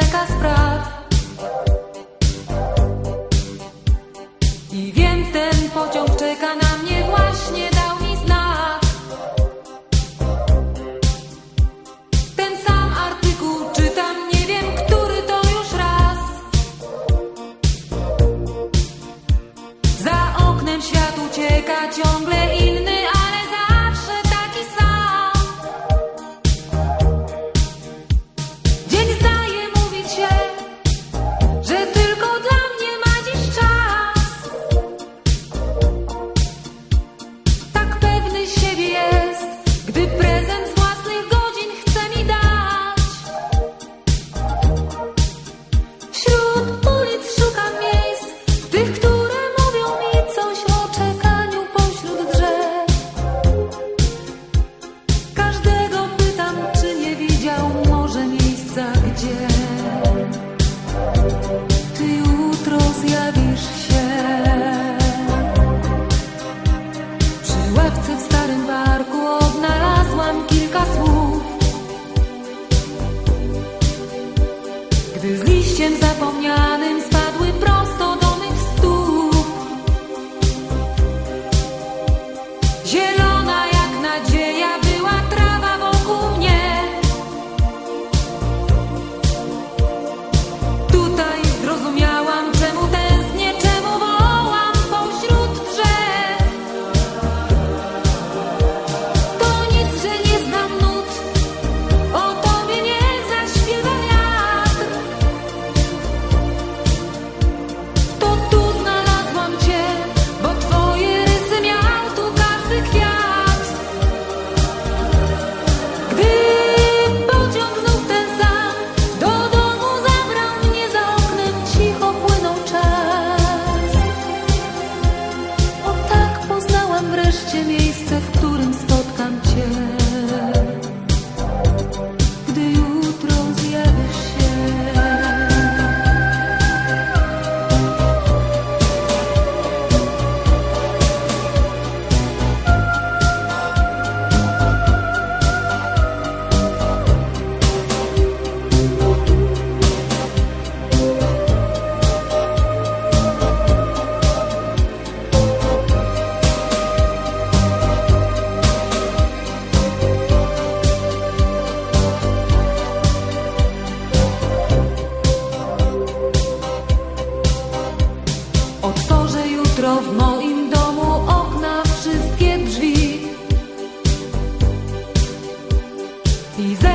czeka sprawa. bawisz się Przy ławce w starym barku odnalazłam kilka słów Gdy z liściem zapomniałam He's